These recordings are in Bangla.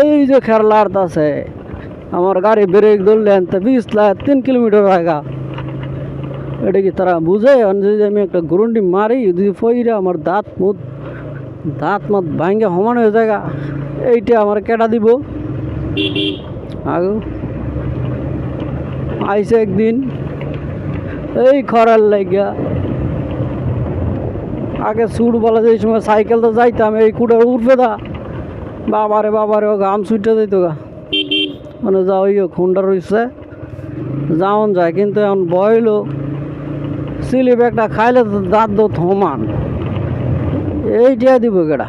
এই যে খেরলার আছে আমার গাড়ি ব্রেক ধরলেন, তো বিশ লাখ তিন কিলোমিটার আগা এটা কি তারা বুঝে? যদি আমি একটা গুরুন্ডি মারি যদি ফইরা আমার দাঁত মুখ দাঁত মাত ভাঙ্গে সমান হয়ে জায়গা এইটা আমার কেটা দিব? আগু আইসে একদিন। এই খরার লাগিয়া আগে সুট বলা যে সময় সাইকেল তো যাইতাম, এই কুটার উঠবে দা বাবারে বাবারে, ও গাম সুইটা যাইতো গা। মানে যা ওই খুন্ডা রইছে, যাওন যায়, কিন্তু এখন বইলো সিলিপ একটা খাইলে তো দাঁত দো থমান। এইটা দিব কেডা?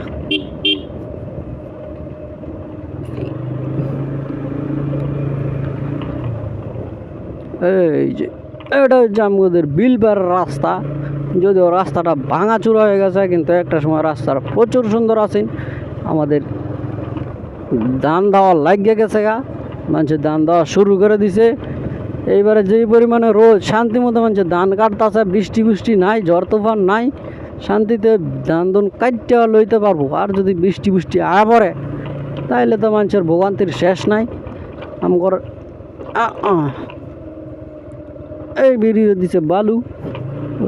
এই যে, এটা হচ্ছে আমাদের বিলবার রাস্তা। যদিও রাস্তাটা ভাঙাচুরা হয়ে গেছে কিন্তু একটা সময় রাস্তাটা প্রচুর সুন্দর আছেন। আমাদের দান দেওয়া লাগিয়ে গেছে গা। মানুষের দান দেওয়া শুরু করে দিছে। এইবারে যেই পরিমাণে রোদ শান্তি মতো মানুষের ধান কাটতেছে বৃষ্টি বৃষ্টি নাই ঝড় তুফান নাই শান্তিতে ধান ধুন কাটতে লইতে পারব। আর যদি বৃষ্টি বৃষ্টি আয়া পড়ে তাইলে তো মানুষের ভোগান্তির শেষ নাই। আমগর আ, আ। এই বেরিয়ে দিছে বালু।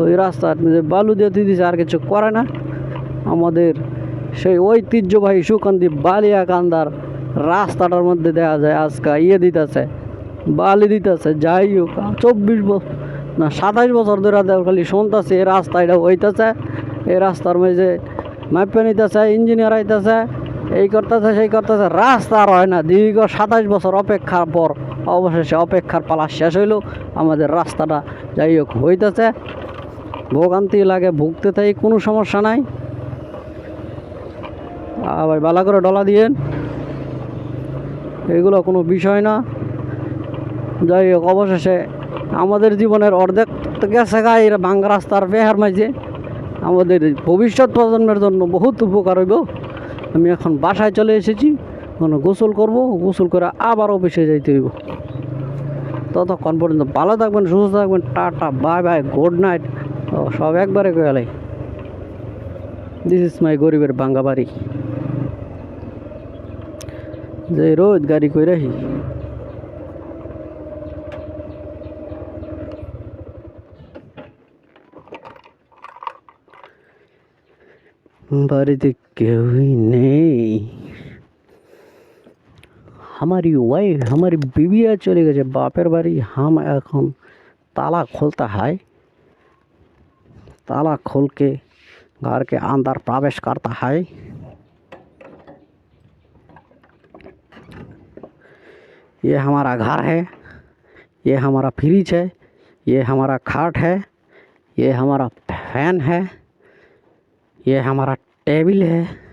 ওই রাস্তার বালু দিয়ে দিয়ে দিছে, আর কিছু করে না। আমাদের সেই ঐতিহ্যবাহী সুকান্তি বালিয়া কান্দার রাস্তাটার মধ্যে দেখা যায়, আজকে ইয়ে দিতেছে, বালি দিতেছে। যাই হোক, চব্বিশ বছর না সাতাইশ বছর ধরে খালি শুনতেছে, এই রাস্তা এটা হইতেছে, এই রাস্তার মধ্যে মাপে নিতেছে, ইঞ্জিনিয়ার আইতেছে, এই করতেছে, সেই করতেছে। রাস্তা আর হয় না, দীর্ঘ সাতাশ বছর অপেক্ষার পর, অবশেষে অপেক্ষার পালা শেষ হইল। আমাদের রাস্তাটা যাই হোক হইতেছে। ভোগান্তি লাগে, ভুগতে থাকি কোনো সমস্যা নাই। আবার বালা করে ডলা দিয়েন এগুলো কোনো বিষয় না। যাই হোক, অবশেষে আমাদের জীবনের অর্ধেক গেছে গা, এরা ভাঙ্গা রাস্তার বেহার মাঝে। আমাদের ভবিষ্যৎ প্রজন্মের জন্য বহুত উপকার হইব। আমি এখন বাসায় চলে এসেছি এখন গোসল করব, গোসল করে আবার অফিসে যাইতে হইব। ততক্ষণ পর্যন্ত ভালো থাকবেন, সুস্থ থাকবেন, tata, bye bye, good night. ও সব একবারে গেলাই দিস ইজ মাই গরিবের বাঙ্গা বাড়ি। যে রোজ গাড়ি করে রাখি বাড়িতে কেউই নেই। আমারই ওয়াইফ আমার বিবিয়া চলে গেছে, বাপের বাড়ি, হাম এখন তালা খোলতা হয়। ताला खोल के घर के अंदर प्रवेश करता है। ये हमारा घर है, ये हमारा फ्रिज है, ये हमारा खाट है, ये हमारा फ़ैन है, ये हमारा टेबल है।